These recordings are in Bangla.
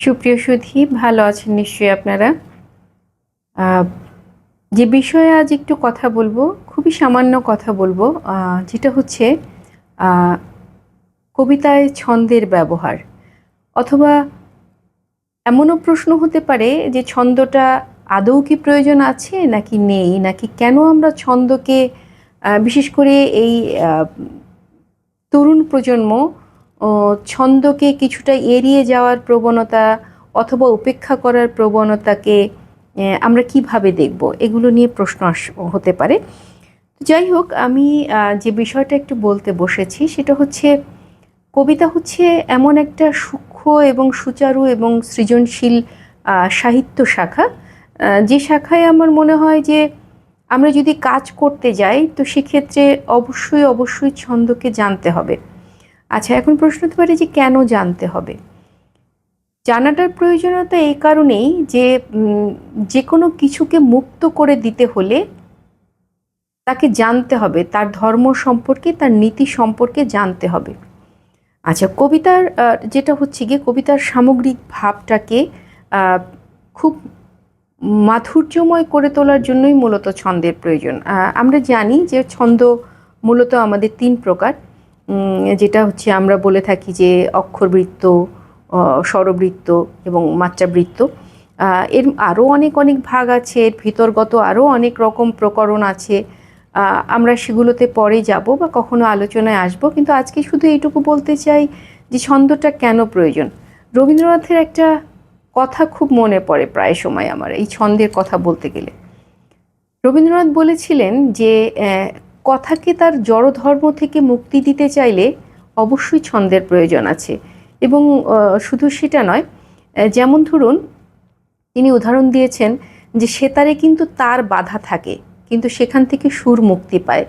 সুপ্রিয় সুধী, ভালো আছেন নিশ্চয়ই আপনারা? যে বিষয়ে আজ একটু কথা বলব, খুবই সামান্য কথা বলব যেটা হচ্ছে কবিতায় ছন্দের ব্যবহার। অথবা এমনও প্রশ্ন হতে পারে যে ছন্দটা আদৌ কি প্রয়োজন আছে, নাকি নেই, নাকি কেন আমরা ছন্দকে বিশেষ করে এই তরুণ প্রজন্ম ছন্দকে কিছুটা এড়িয়ে যাওয়ার প্রবণতা অথবা উপেক্ষা করার প্রবণতাকে আমরা কীভাবে দেখব? এগুলো নিয়ে প্রশ্ন হতে পারে। যাই হোক, আমি যে বিষয়টা একটু বলতে বসেছি সেটা হচ্ছে, কবিতা হচ্ছে এমন একটা সূক্ষ্ম এবং সুচারু এবং সৃজনশীল সাহিত্য শাখা। যে শাখায় আমার মনে হয় যে আমরা যদি কাজ করতে যাই, তো সেক্ষেত্রে অবশ্যই অবশ্যই ছন্দকে জানতে হবে। আচ্ছা এখন প্রশ্ন হতে পারে যে কেন জানতে হবে? জানাটার প্রয়োজনীয়তা এই কারণেই যে যে কোনো কিছুকে মুক্ত করে দিতে হলে তাকে জানতে হবে, তার ধর্ম সম্পর্কে, তার নীতি সম্পর্কে জানতে হবে। আচ্ছা কবিতার যেটা হচ্ছে গিয়ে কবিতার সামগ্রিক ভাবটাকে খুব মাধুর্যময় করে তোলার জন্যই মূলত ছন্দের প্রয়োজন। আমরা জানি যে ছন্দ মূলত আমাদের তিন প্রকার। যেটা হচ্ছে আমরা বলে থাকি যে অক্ষরবৃত্ত স্বরবৃত্ত এবং মাত্রাবৃত্ত। এর আরও অনেক অনেক ভাগ আছে, এর ভিতরগত আরও অনেক রকম প্রকরণ আছে। আমরা সেগুলোতে পরে যাব বা কখনো আলোচনায় আসব, কিন্তু আজকে শুধু এইটুকু বলতে চাই যে ছন্দটা কেন প্রয়োজন? রবীন্দ্রনাথের একটা কথা খুব মনে পড়ে প্রায় সময় আমার, এই ছন্দের কথা বলতে গেলে। রবীন্দ্রনাথ বলেছিলেন যে কথাকে তার জড়ধর্ম থেকে মুক্তি দিতে চাইলে অবশ্যই ছন্দের প্রয়োজন আছে। এবং শুধু সেটা নয় যেমন ধরুন, তিনি উদাহরণ দিয়েছেন যে সেতারে কিন্তু তার বাধা থাকে, কিন্তু সেখান থেকে সুর মুক্তি পায়।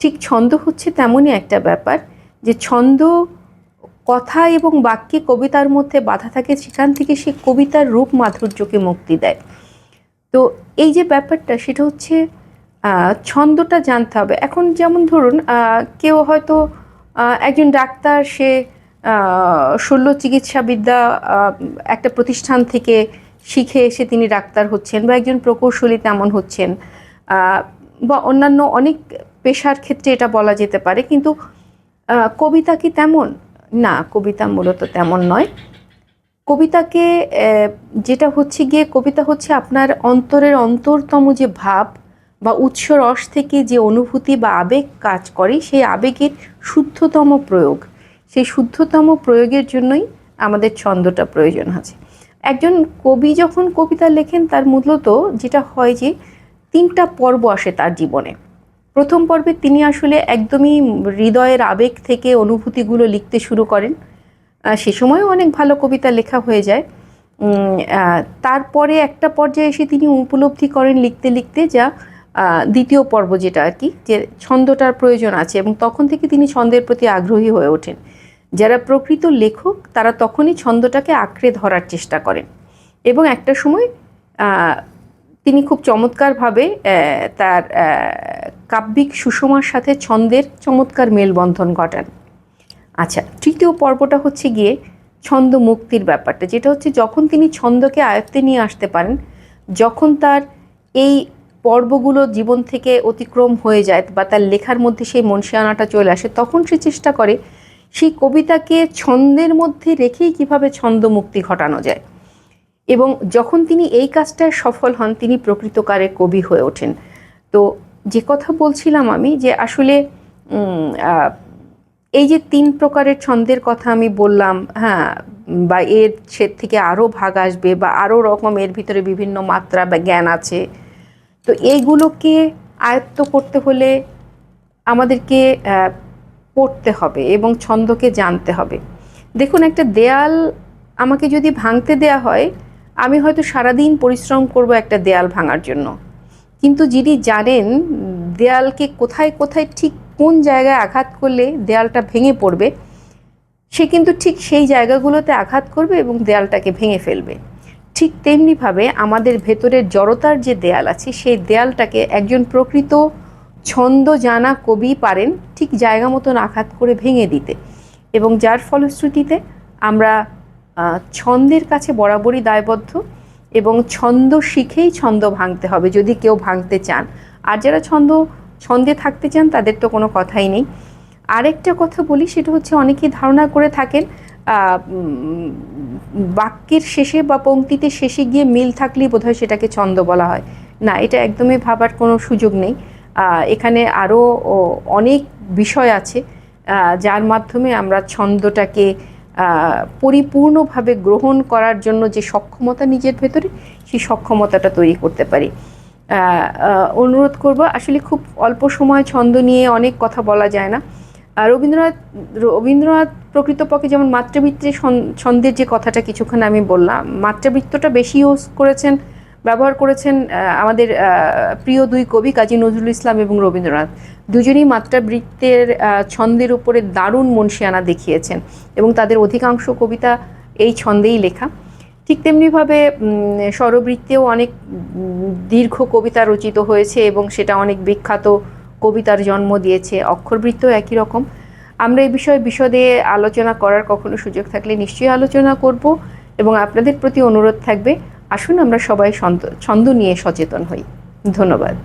ঠিক ছন্দ হচ্ছে তেমনই একটা ব্যাপার যে ছন্দ, কথা এবং বাক্যে কবিতার মধ্যে বাধা থাকে, সেখান থেকে সে কবিতার রূপ মাধুর্যকে মুক্তি দেয়। তো এই যে ব্যাপারটা, সেটা হচ্ছে ছন্দটা জানতে হবে। এখন যেমন ধরুন কেউ হয়তো একজন ডাক্তার, সে শল্য চিকিৎসাবিদ্যা একটা প্রতিষ্ঠান থেকে শিখে এসে তিনি ডাক্তার হচ্ছেন বা একজন প্রকৌশলী তেমন হচ্ছেন বা অন্যান্য অনেক পেশার ক্ষেত্রে এটা বলা যেতে পারে, কিন্তু কবিতা কি তেমন? না, কবিতা মূলত তেমন নয়। কবিতাকে যেটা হচ্ছে গিয়ে, কবিতা হচ্ছে আপনার অন্তরের অন্তরতম যে ভাব বা উৎস রস থেকে যে অনুভূতি বা আবেগ কাজ করে, সেই আবেগের শুদ্ধতম প্রয়োগ। সেই শুদ্ধতম প্রয়োগের জন্যই আমাদের ছন্দটা প্রয়োজন আছে। একজন কবি যখন কবিতা লেখেন, তার মূলত যেটা হয় যে, তিনটা পর্ব আসে তার জীবনে। প্রথম পর্বে তিনি আসলে একদমই হৃদয়ের আবেগ থেকে অনুভূতিগুলো লিখতে শুরু করেন। সে সময়ও অনেক ভালো কবিতা লেখা হয়ে যায়। তারপরে একটা পর্যায়ে এসে তিনি উপলব্ধি করেন লিখতে লিখতে যা দ্বিতীয় পর্ব যেটা আর কি, যে ছন্দটার প্রয়োজন আছে এবং তখন থেকে তিনি ছন্দের প্রতি আগ্রহী হয়ে ওঠেন। যারা প্রকৃত লেখক, তারা তখনই ছন্দটাকে আঁকড়ে ধরার চেষ্টা করেন। এবং একটা সময় তিনি খুব চমৎকারভাবে তার কাব্যিক সুষমার সাথে ছন্দের চমৎকার মেলবন্ধন ঘটান। আচ্ছা তৃতীয় পর্বটা হচ্ছে গিয়ে ছন্দ মুক্তির ব্যাপারটা, যেটা হচ্ছে যখন তিনি ছন্দকে আয়ত্তে নিয়ে আসতে পারেন, যখন তার এই পর্বগুলো জীবন থেকে অতিক্রম হয়ে যায় বা তার লেখার মধ্যে সেই মনসিয়ানাটা চলে আসে, তখন সে চেষ্টা করে সেই কবিতাকে ছন্দের মধ্যে রেখেই কীভাবে ছন্দ মুক্তি ঘটানো যায়। এবং যখন তিনি এই কাজটায় সফল হন, তিনি প্রকৃতকারে কবি হয়ে ওঠেন। তো যে কথা বলছিলাম আমি যে আসলে এই যে তিন প্রকারের ছন্দের কথা আমি বললাম হ্যাঁ বা এর সে থেকে আরও ভাগ আসবে বা আরও রকম এর ভিতরে বিভিন্ন মাত্রা বা জ্ঞান আছে তো এইগুলোকে আয়ত্ত করতে হলে আমাদেরকে পড়তে হবে এবং ছন্দকে জানতে হবে। দেখুন, একটা দেয়াল আমাকে যদি ভাঙতে দেয়া হয়, আমি হয়তো সারাদিন পরিশ্রম করব একটা দেয়াল ভাঙার জন্য। কিন্তু যিনি জানেন দেয়ালকে কোথায় কোথায় ঠিক কোন জায়গায় আঘাত করলে দেয়ালটা ভেঙে পড়বে, সে কিন্তু ঠিক সেই জায়গাগুলোতে আঘাত করবে এবং দেয়ালটাকে ভেঙে ফেলবে। ঠিক তেমনিভাবে আমাদের ভেতরের জড়তার যে দেয়াল আছে, সেই দেয়ালটাকে একজন প্রকৃত ছন্দ জানা কবি পারেন ঠিক জায়গা মতন আঘাত করে ভেঙে দিতে। এবং যার ফলশ্রুতিতে আমরা ছন্দের কাছে বরাবরই দায়বদ্ধ এবং ছন্দ শিখেই ছন্দ ভাঙতে হবে যদি কেউ ভাঙতে চান। আর যারা ছন্দ, ছন্দে থাকতে চান তাদের তো কোনো কথাই নেই। আরেকটা কথা বলি, সেটা হচ্ছে অনেকেই ধারণা করে থাকেন বাক্যের শেষে বা পংক্তিতে শেষে গিয়ে মিল থাকলেই বোধহয় সেটাকে ছন্দ বলা হয়। না, এটা একদমই ভাবার কোনো সুযোগ নেই। এখানে আরও অনেক বিষয় আছে যার মাধ্যমে আমরা ছন্দটাকে পরিপূর্ণভাবে গ্রহণ করার জন্য যে সক্ষমতা নিজের ভেতরে, সেই সক্ষমতাটা তৈরি করতে পারি। অনুরোধ করব, আসলে খুব অল্প সময় ছন্দ নিয়ে অনেক কথা বলা যায় না। রবীন্দ্রনাথ রবীন্দ্রনাথ প্রকৃতপক্ষে যেমন মাতৃবৃত্তের ছন- ছন্দের যে কথাটা কিছুক্ষণ আমি বললাম মাতৃবৃত্তটা বেশি ইউজ করেছেন ব্যবহার করেছেন আমাদের প্রিয় দুই কবি কাজী নজরুল ইসলাম এবং রবীন্দ্রনাথ। দুজনেই মাত্রাবৃত্তের আহ, ছন্দের উপরে দারুণ মনসিয়ানা দেখিয়েছেন এবং তাদের অধিকাংশ কবিতা এই ছন্দেই লেখা। ঠিক তেমনিভাবে স্বরবৃত্তেও অনেক দীর্ঘ কবিতা রচিত হয়েছে এবং সেটা অনেক বিখ্যাত কবিতার জন্ম দিয়েছে অক্ষরবৃত্ত একই রকম। আমরা এই বিষয়ে বিশদে আলোচনা করার কখনো সুযোগ থাকলে নিশ্চয়ই আলোচনা করব এবং আপনাদের প্রতি অনুরোধ থাকবে। আসুন আমরা সবাই ছন্দ ছন্দ নিয়ে সচেতন হই। ধন্যবাদ।